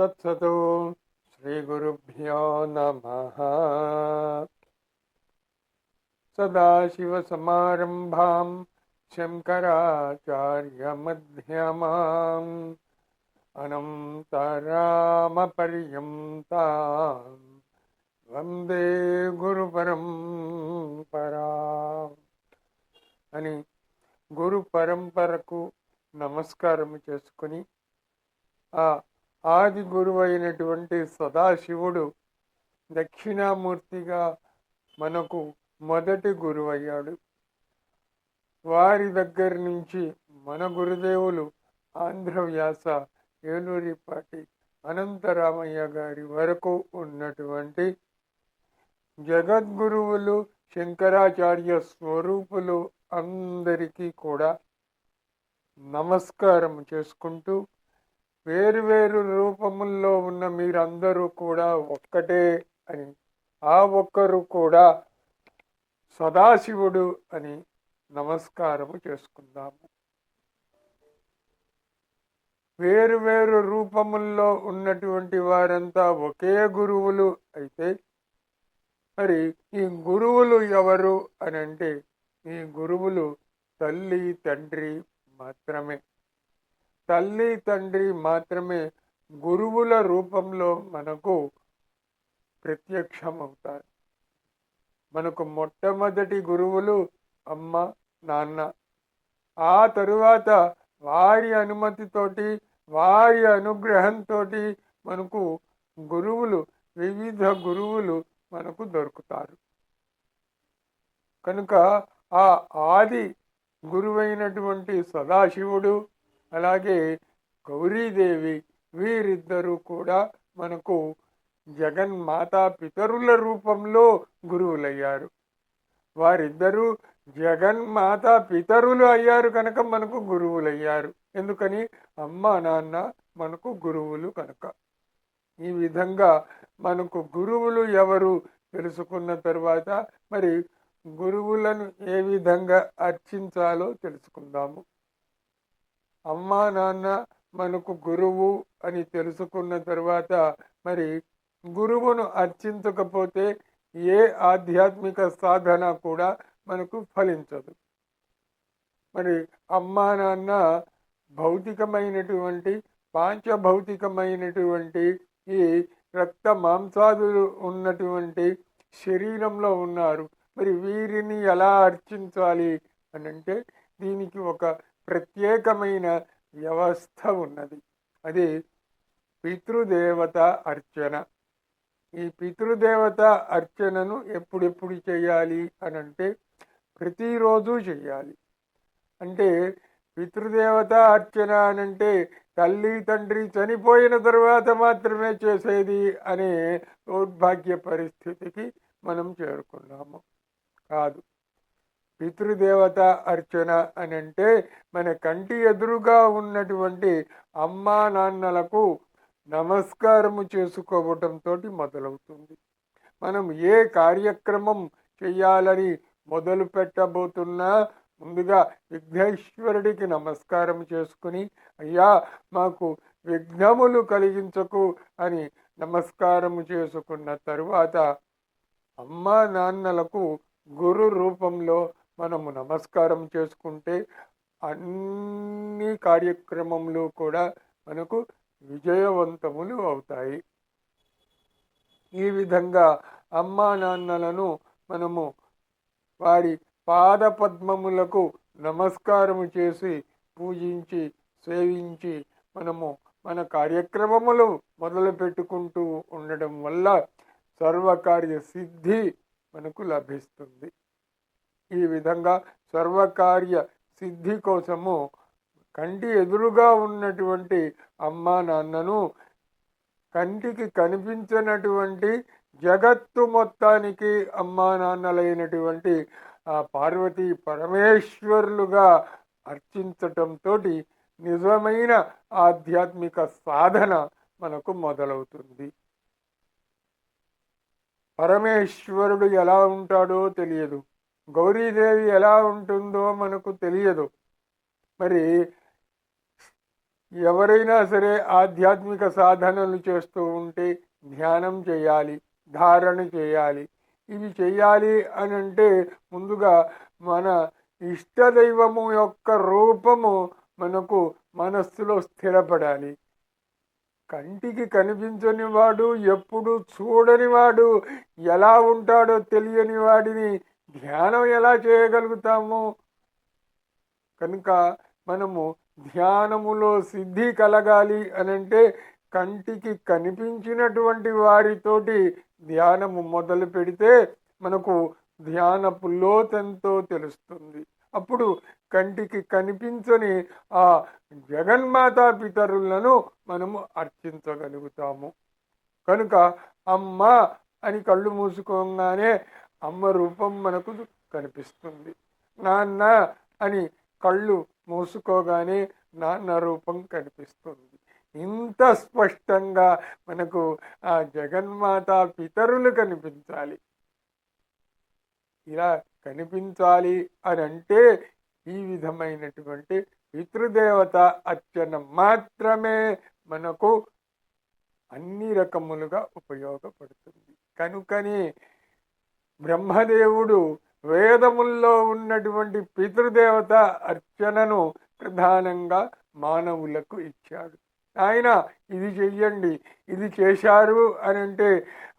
తత్సతో శ్రీ గురుభ్యో నమ సదాశివసమారంభాం శంకరాచార్యమధ్యమాం అనంతరామపర్యంతాం వందే గురు పరంపరా అని గురు పరంపరకు నమస్కారం చేసుకుని ఆ ఆది గురువు అయినటువంటి సదాశివుడు దక్షిణామూర్తిగా మనకు మొదటి గురువు అయ్యాడు వారి దగ్గర నుంచి మన గురుదేవులు ఆంధ్రవ్యాస ఏలూరిపాటి అనంతరామయ్య గారి వరకు ఉన్నటువంటి జగద్గురువులు శంకరాచార్య స్వరూపులు అందరికీ కూడా నమస్కారం చేసుకుంటూ వేరు వేరు రూపముల్లో ఉన్న మీరందరూ కూడా ఒక్కటే అని ఆ ఒక్కరు కూడా సదాశివుడు అని నమస్కారము చేసుకుందాము. వేరు వేరు రూపముల్లో ఉన్నటువంటి వారంతా ఒకే గురువులు అయితే మరి ఈ గురువులు ఎవరు అని అంటే ఈ గురువులు తల్లి తండ్రి మాత్రమే. తల్లి తండ్రి మాత్రమే గురువుల రూపంలో మనకు ప్రత్యక్షం అవుతారు మనకు మొట్టమొదటి గురువులు అమ్మ నాన్న. ఆ తరువాత వారి అనుమతితోటి వారి అనుగ్రహంతో మనకు గురువులు వివిధ గురువులు మనకు దొరుకుతారు. కనుక ఆ ఆది గురువైనటువంటి సదాశివుడు అలాగే గౌరీదేవి వీరిద్దరూ కూడా మనకు జగన్మాతా పితరుల రూపంలో గురువులయ్యారు. వారిద్దరూ జగన్మాత పితరులు అయ్యారు కనుక మనకు గురువులయ్యారు. ఎందుకని? అమ్మ నాన్న మనకు గురువులు కనుక. ఈ విధంగా మనకు గురువులు ఎవరు తెలుసుకున్న తర్వాత మరి గురువులను ఏ విధంగా అర్చించాలో తెలుసుకుందాము. అమ్మా నాన్న మనకు గురువు అని తెలుసుకున్న తర్వాత మరి గురువును అర్చించకపోతే ఏ ఆధ్యాత్మిక సాధన కూడా మనకు ఫలించదు. మరి అమ్మా నాన్న భౌతికమైనటువంటి పాంచభౌతికమైనటువంటి ఈ రక్త మాంసాదులు ఉన్నటువంటి శరీరంలో ఉన్నారు. మరి వీరిని ఎలా అర్చించాలి అని అంటే దీనికి ఒక ప్రత్యేకమైన వ్యవస్థ ఉన్నది. అది పితృదేవత అర్చన. ఈ పితృదేవత అర్చనను ఎప్పుడెప్పుడు చేయాలి అని అంటే ప్రతిరోజు చేయాలి. అంటే పితృదేవత అర్చన అనంటే తల్లి తండ్రి చనిపోయిన తర్వాత మాత్రమే చేసేది అనే దౌర్భాగ్య పరిస్థితికి మనం చేరుకున్నాము. కాదు. పితృదేవత అర్చన అని అంటే మన కంటి ఎదురుగా ఉన్నటువంటి అమ్మా నాన్నలకు నమస్కారము చేసుకోవటంతో మొదలవుతుంది. మనం ఏ కార్యక్రమం చేయాలని మొదలు పెట్టబోతున్నా ముందుగా విఘ్నేశ్వరుడికి నమస్కారం చేసుకుని అయ్యా మాకు విఘ్నములు కలిగించకు అని నమస్కారము చేసుకున్న తరువాత అమ్మా నాన్నలకు గురు రూపంలో మనము నమస్కారం చేసుకుంటే అన్ని కార్యక్రమంలో కూడా మనకు విజయవంతములు అవుతాయి. ఈ విధంగా అమ్మా నాన్నలను మనము వారి పాద పద్మములకు నమస్కారము చేసి పూజించి సేవించి మనము మన కార్యక్రమములు మొదలు పెట్టుకుంటూ ఉండడం వల్ల సర్వకార్య సిద్ధి మనకు లభిస్తుంది. ఈ విధంగా సర్వకార్య సిద్ధి కోసము కంటి ఎదురుగా ఉన్నటువంటి అమ్మ నాన్నను కంటికి కనిపించినటువంటి జగత్తు మొత్తానికి అమ్మా నాన్నలైనటువంటి ఆ పార్వతీ పరమేశ్వరులుగా అర్చించటంతో నిజమైన ఆధ్యాత్మిక సాధన మనకు మొదలవుతుంది. పరమేశ్వరుడు ఎలా ఉంటాడో తెలియదు. గౌరీదేవి ఎలా ఉంటుందో మనకు తెలియదు. మరి ఎవరైనా సరే ఆధ్యాత్మిక సాధనలు చేస్తూ ఉంటే ధ్యానం చేయాలి ధారణ చేయాలి. ఇవి చేయాలి అని అంటే ముందుగా మన ఇష్టదైవము యొక్క రూపము మనకు మనస్సులో స్థిరపడాలి. కంటికి కనిపించని వాడు ఎప్పుడు చూడని వాడు ఎలా ఉంటాడో తెలియని వాడిని ధ్యానం ఎలా చేయగలుగుతాము? కనుక మనము ధ్యానములో సిద్ధి కలగాలి అని అంటే కంటికి కనిపించినటువంటి వారితోటి ధ్యానము మొదలు పెడితే మనకు ధ్యాన పుల్లోతంతో తెలుస్తుంది. అప్పుడు కంటికి కనిపించని ఆ జగన్మాతా పితరులను మనము అర్చించగలుగుతాము. కనుక అమ్మ అని కళ్ళు మూసుకోగానే అమ్మ రూపం మనకు కనిపిస్తుంది. నాన్న అని కళ్ళు మూసుకోగానే నాన్న రూపం కనిపిస్తుంది. ఇంత స్పష్టంగా మనకు ఆ జగన్మాత పితరులు కనిపించాలి. ఇలా కనిపించాలి అని అంటే ఈ విధమైనటువంటి పితృదేవత అర్చన మాత్రమే మనకు అన్ని రకములుగా ఉపయోగపడుతుంది. కనుకనే బ్రహ్మదేవుడు వేదముల్లో ఉన్నటువంటి పితృదేవత అర్చనను ప్రధానంగా మానవులకు ఇచ్చాడు. ఆయన ఇది చెయ్యండి ఇది చేశారు అని అంటే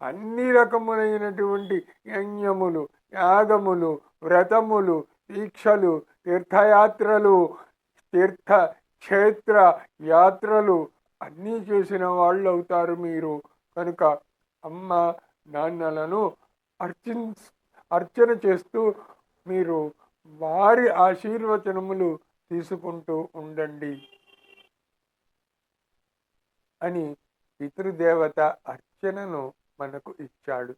అన్ని రకములైనటువంటి యజ్ఞములు యాగములు వ్రతములు దీక్షలు తీర్థయాత్రలు తీర్థ క్షేత్ర యాత్రలు అన్నీ చేసిన వాళ్ళు అవుతారు మీరు. కనుక అమ్మ నాన్నలను అర్చిన్ అర్చన చేస్తూ మీరు వారి ఆశీర్వచనములు తీసుకుంటూ ఉండండి అని పితృదేవత అర్చనను మనకు ఇచ్చాడు.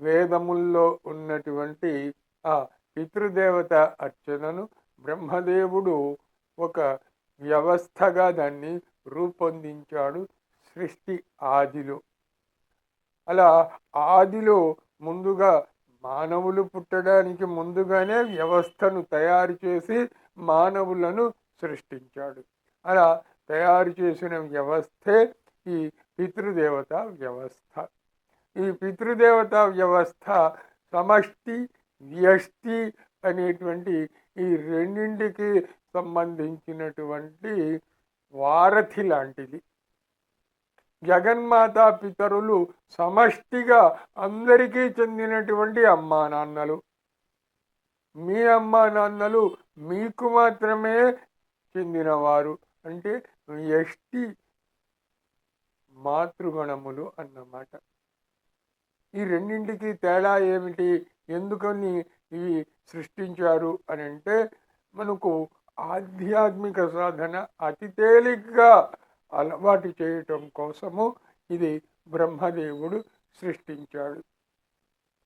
వేదముల్లో ఉన్నటువంటి ఆ పితృదేవత అర్చనను బ్రహ్మదేవుడు ఒక వ్యవస్థగా దాన్ని రూపొందించాడు సృష్టి ఆదిలో. అలా ఆదిలో ముందుగా మానవులు పుట్టడానికి ముందుగానే వ్యవస్థను తయారు చేసి మానవులను సృష్టించాడు. అలా తయారు చేసిన వ్యవస్థే ఈ పితృదేవత వ్యవస్థ. ఈ పితృదేవత వ్యవస్థ సమష్టి వ్యష్టి అనేటువంటి ఈ రెండింటికి సంబంధించినటువంటి వారధి లాంటిది. జగన్మాత పితరులు సమష్టిగా అందరికీ చెందినటువంటి అమ్మా నాన్నలు. మీ అమ్మా నాన్నలు మీకు మాత్రమే చెందినవారు. అంటే ఎష్టి మాతృగణములు అన్నమాట. ఈ రెండింటికి తేడా ఏమిటి? ఎందుకని ఇవి సృష్టించారు అని అంటే మనకు ఆధ్యాత్మిక సాధన అతి తేలిగ్గా అలవాటు చేయటం కోసము ఇది బ్రహ్మదేవుడు సృష్టించాడు.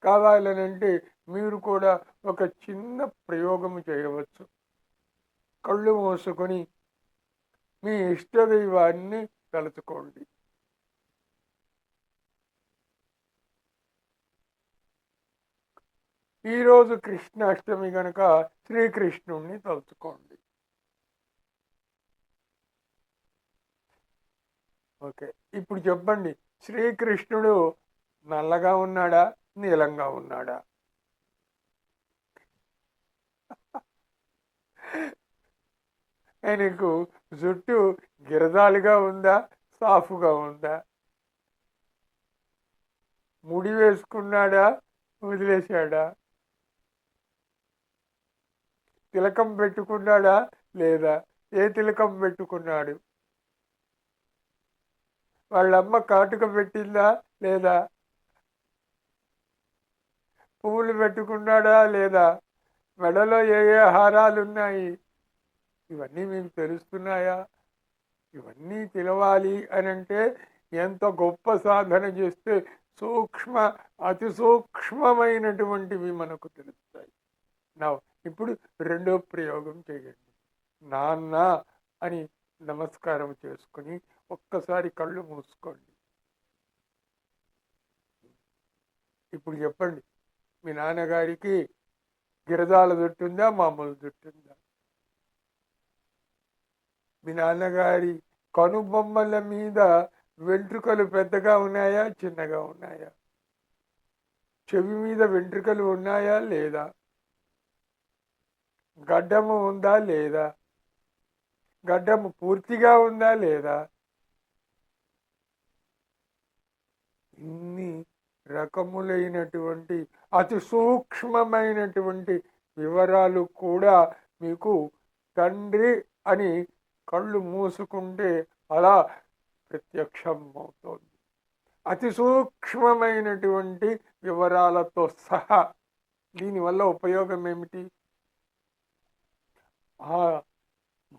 కావాలనంటే మీరు కూడా ఒక చిన్న ప్రయోగము చేయవచ్చు. కళ్ళు మూసుకొని మీ ఇష్టదైవాన్ని తలుచుకోండి. ఈరోజు కృష్ణాష్టమి గనక శ్రీకృష్ణుణ్ణి తలుచుకోండి. ఓకే. ఇప్పుడు చెప్పండి. శ్రీకృష్ణుడు నల్లగా ఉన్నాడా? నీలంగా ఉన్నాడా? ఆయనకు జుట్టు గిరదాలుగా ఉందా? సాఫ్గా ఉందా? ముడి వేసుకున్నాడా? వదిలేశాడా? తిలకం పెట్టుకున్నాడా? లేదా ఏ తిలకం పెట్టుకున్నాడు? వాళ్ళమ్మ కాటుక పెట్టిందా లేదా? పువ్వులు పెట్టుకున్నాడా లేదా? మెడలో ఏ ఏ హారాలు ఉన్నాయి ఇవన్నీ మీకు తెలుస్తున్నాయా? ఇవన్నీ తెలవాలి అని అంటే ఎంత గొప్ప సాధన చేస్తే సూక్ష్మ అతి సూక్ష్మమైనటువంటివి మనకు తెలుస్తాయి. నా ఇప్పుడు రెండో ప్రయోగం చేయండి. నాన్న అని నమస్కారం చేసుకుని ఒక్కసారి కళ్ళు మూసుకోండి. ఇప్పుడు చెప్పండి మీ నాన్నగారికి గిరదాల జుట్టుందా మామూలు జుట్టుందా మీ నాన్నగారి కనుబొమ్మల మీద వెంట్రుకలు పెద్దగా ఉన్నాయా చిన్నగా ఉన్నాయా? చెవి మీద వెంట్రుకలు ఉన్నాయా లేదా? గడ్డము ఉందా లేదా? గడ్డము పూర్తిగా ఉందా లేదా? రకములైనటువంటి అతి సూక్ష్మమైనటువంటి వివరాలు కూడా మీకు తండ్రి అని కళ్ళు మూసుకుంటే అలా ప్రత్యక్షం అవుతోంది అతి సూక్ష్మమైనటువంటి వివరాలతో సహా దీనివల్ల ఉపయోగం ఏమిటి? ఆ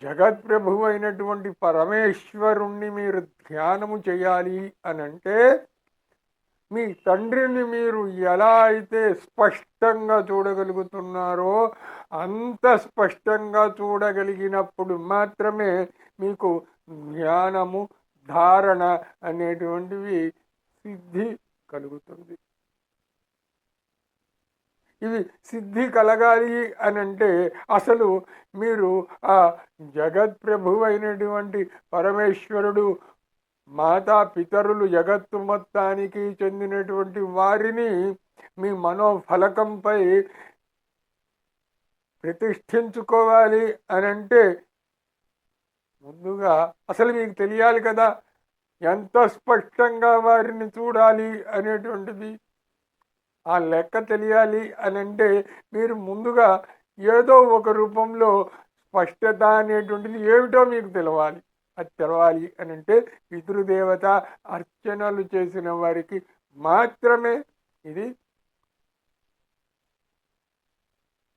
జగత్ప్రభువు అయినటువంటి పరమేశ్వరుణ్ణి మీరు ధ్యానము చేయాలి అని అంటే మీ తండ్రిని మీరు ఎలా అయితే స్పష్టంగా చూడగలుగుతున్నారో అంత స్పష్టంగా చూడగలిగినప్పుడు మాత్రమే మీకు జ్ఞానము ధారణ అనేటువంటివి సిద్ధి కలుగుతుంది. ఇవి సిద్ధి కలగాలి అని అంటే అసలు మీరు ఆ జగత్ప్రభు అయినటువంటి పరమేశ్వరుడు మాతా పితరులు జగత్తు మొత్తానికి చెందినటువంటి వారిని మీ మనోఫలకంపై ప్రతిష్ఠించుకోవాలి అని అంటే ముందుగా అసలు మీకు తెలియాలి కదా ఎంత స్పష్టంగా వారిని చూడాలి అనేటువంటిది. ఆ లెక్క తెలియాలి అని అంటే మీరు ముందుగా ఏదో ఒక రూపంలో స్పష్టత అనేటువంటిది ఏమిటో మీకు తెలవాలి. అది తెలవాలి అని అంటే పితృదేవత అర్చనలు చేసిన వారికి మాత్రమే ఇది.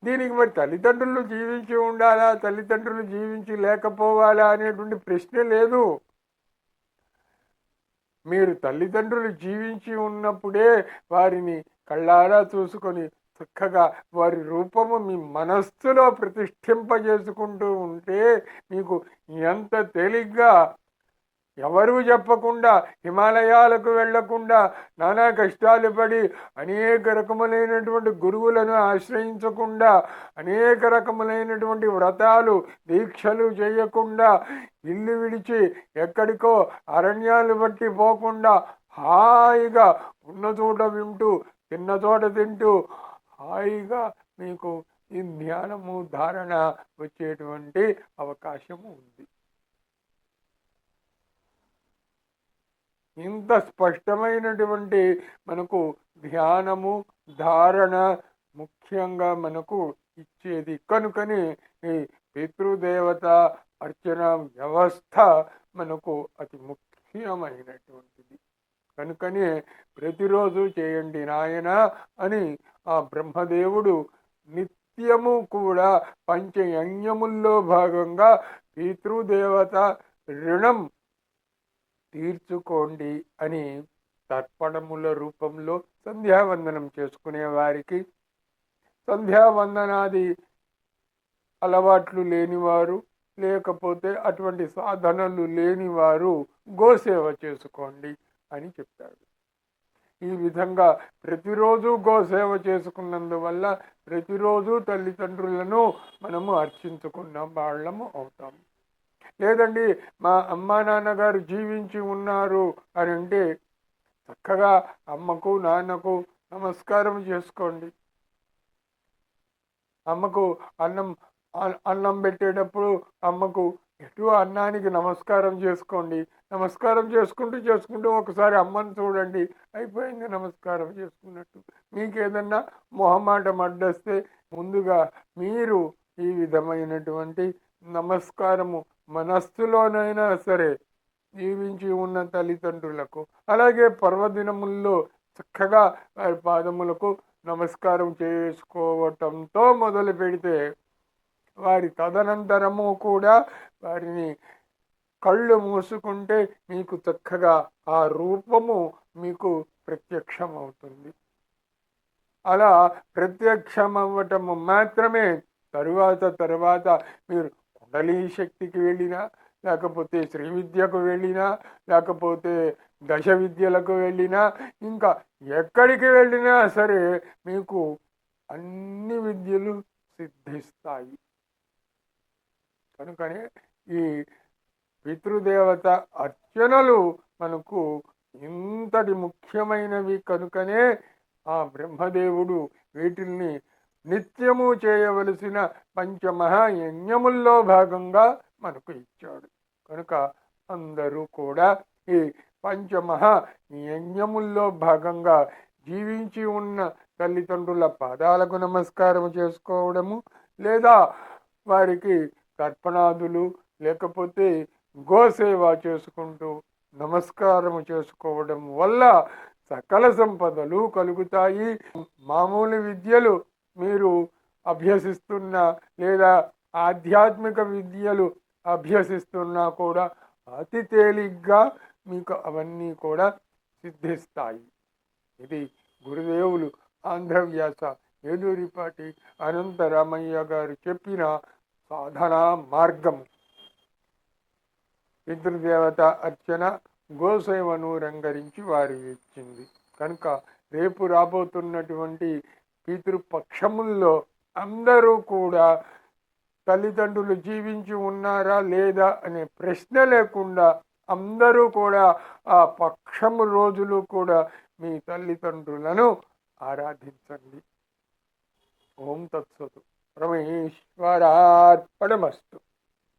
దీనికి మరి తల్లిదండ్రులు జీవించి ఉండాలా? తల్లిదండ్రులు జీవించి లేకపోవాలా అనేటువంటి ప్రశ్న లేదు. మీరు తల్లిదండ్రులు జీవించి ఉన్నప్పుడే వారిని కళ్ళారా చూసుకొని చక్కగా వారి రూపము మీ మనస్సులో ప్రతిష్ఠింపజేసుకుంటూ ఉంటే మీకు ఎంత తేలిగ్గా ఎవరూ చెప్పకుండా హిమాలయాలకు వెళ్ళకుండా నానా కష్టాలు పడి అనేక రకములైనటువంటి గురువులను ఆశ్రయించకుండా అనేక రకములైనటువంటి వ్రతాలు దీక్షలు చేయకుండా ఇల్లు విడిచి ఎక్కడికో అరణ్యాలు బట్టి పోకుండా హాయిగా ఉన్న చోట వింటూ తిన్న చోట తింటూ హాయిగా మీకు ఈ ధ్యానము ధారణ వచ్చేటువంటి అవకాశము ఉంది. ఇంత స్పష్టమైనటువంటి మనకు ధ్యానము ధారణ ముఖ్యంగా మనకు ఇచ్చేది కనుకని ఈ పితృదేవత అర్చన వ్యవస్థ మనకు అతి ముఖ్యమైనటువంటిది. కనుకనే ప్రతిరోజు చేయండి నాయన అని ఆ బ్రహ్మదేవుడు నిత్యము కూడా పంచయజ్ఞముల్లో భాగంగా పితృదేవత రుణం తీర్చుకోండి అని తర్పణముల రూపంలో సంధ్యావందనం చేసుకునే వారికి సంధ్యావందనాది అలవాట్లు లేనివారు లేకపోతే అటువంటి సాధనలు లేనివారు గోసేవ చేసుకోండి అని చెప్పాడు ఈ విధంగా ప్రతిరోజు గోసేవ చేసుకున్నందువల్ల ప్రతిరోజు తల్లిదండ్రులను మనము అర్చించుకున్న వాళ్ళము అవుతాము లేదండి మా అమ్మా నాన్నగారు జీవించి ఉన్నారు అని అంటే చక్కగా అమ్మకు నాన్నకు నమస్కారం చేసుకోండి. అమ్మకు అన్నం అన్నం పెట్టేటప్పుడు అమ్మకు ఎటు అన్నానికి నమస్కారం చేసుకోండి. నమస్కారం చేసుకుంటూ చేసుకుంటూ ఒకసారి అమ్మని చూడండి. అయిపోయింది నమస్కారం చేసుకున్నట్టు. మీకు ఏదన్నా మొహమాటం అడ్డొస్తే ముందుగా మీరు ఈ విధమైనటువంటి నమస్కారము మనస్సులోనైనా సరే జీవించి ఉన్న తల్లిదండ్రులకు అలాగే పర్వదినముల్లో చక్కగా వారి పాదములకు నమస్కారం చేసుకోవటంతో మొదలు పెడితే వారి తదనంతరము కూడా వారిని కళ్ళు మూసుకుంటే మీకు చక్కగా ఆ రూపము మీకు ప్రత్యక్షమవుతుంది. అలా ప్రత్యక్షమవ్వటము మాత్రమే తరువాత తరువాత మీరు కుండలీ శక్తికి వెళ్ళినా లేకపోతే శ్రీ విద్యకు వెళ్ళినా లేకపోతే దశ విద్యలకు వెళ్ళినా ఇంకా ఎక్కడికి వెళ్ళినా సరే మీకు అన్ని విద్యలు సిద్ధిస్తాయి. కనుకనే ఈ పితృదేవత అర్చనలు మనకు ఇంతటి ముఖ్యమైనవి కనుకనే ఆ బ్రహ్మదేవుడు వీటిల్ని నిత్యము చేయవలసిన పంచమహాయజ్ఞముల్లో భాగంగా మనకు ఇచ్చాడు. కనుక అందరూ కూడా ఈ పంచమహా యజ్ఞముల్లో భాగంగా జీవించి ఉన్న తల్లిదండ్రుల పాదాలకు నమస్కారం చేసుకోవడము లేదా వారికి తర్పణాదులు లేకపోతే గోసేవ చేసుకుంటూ నమస్కారం చేసుకోవడం వల్ల సకల సంపదలు కలుగుతాయి. మామూలు విద్యలు మీరు అభ్యసిస్తున్నా లేదా ఆధ్యాత్మిక విద్యలు అభ్యసిస్తున్నా కూడా అతి తేలిగ్గా మీకు అవన్నీ కూడా సిద్ధిస్తాయి. ఇది గురుదేవులు ఆంధ్రవ్యాస ఏలూరిపాటి అనంతరామయ్య గారు చెప్పిన సాధనా మార్గం. పితృదేవత అర్చన గోసేవను రంగరించి వారి ఇచ్చింది. కనుక రేపు రాబోతున్నటువంటి పితృపక్షముల్లో అందరూ కూడా తల్లిదండ్రులు జీవించి ఉన్నారా లేదా అనే ప్రశ్న లేకుండా అందరూ కూడా ఆ పక్షము రోజులు కూడా మీ తల్లిదండ్రులను ఆరాధించండి. ఓం తత్సతు. परमेश्वरार्पणमस्तु